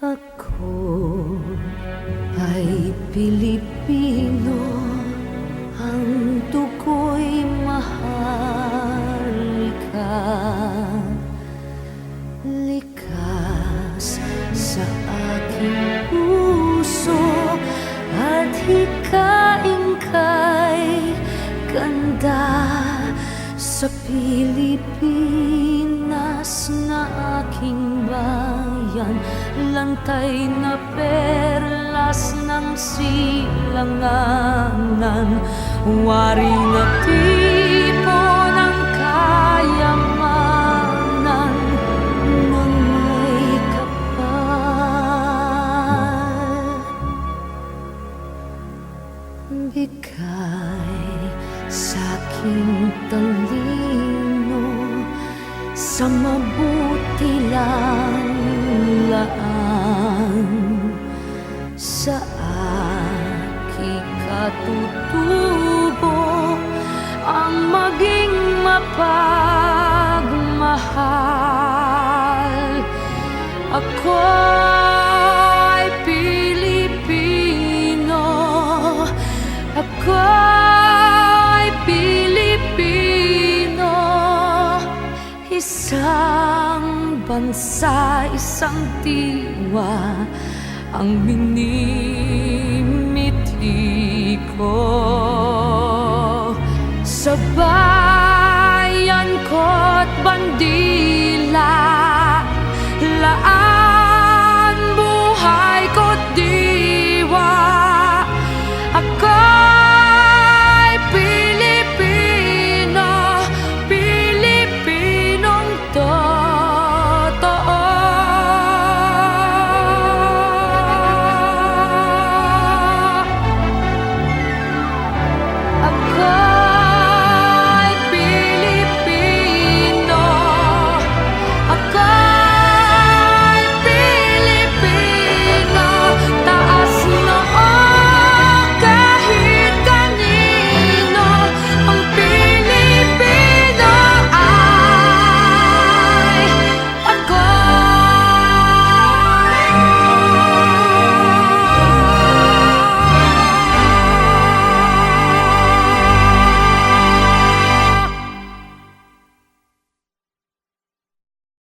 Ako ay Pilipino. Ang dugo'y maharlika Likas sa aking Sa Pilipinas na aking bayan Lantay na perlas ng silanganan. Waring at tipo ng kayamanan ng may kapal. Bigay sa'king talino Sa mabuti lang laan. Sa aking katutubo Ang maging mapagmahal Isang bansa, isang diwa Ang minimiti ko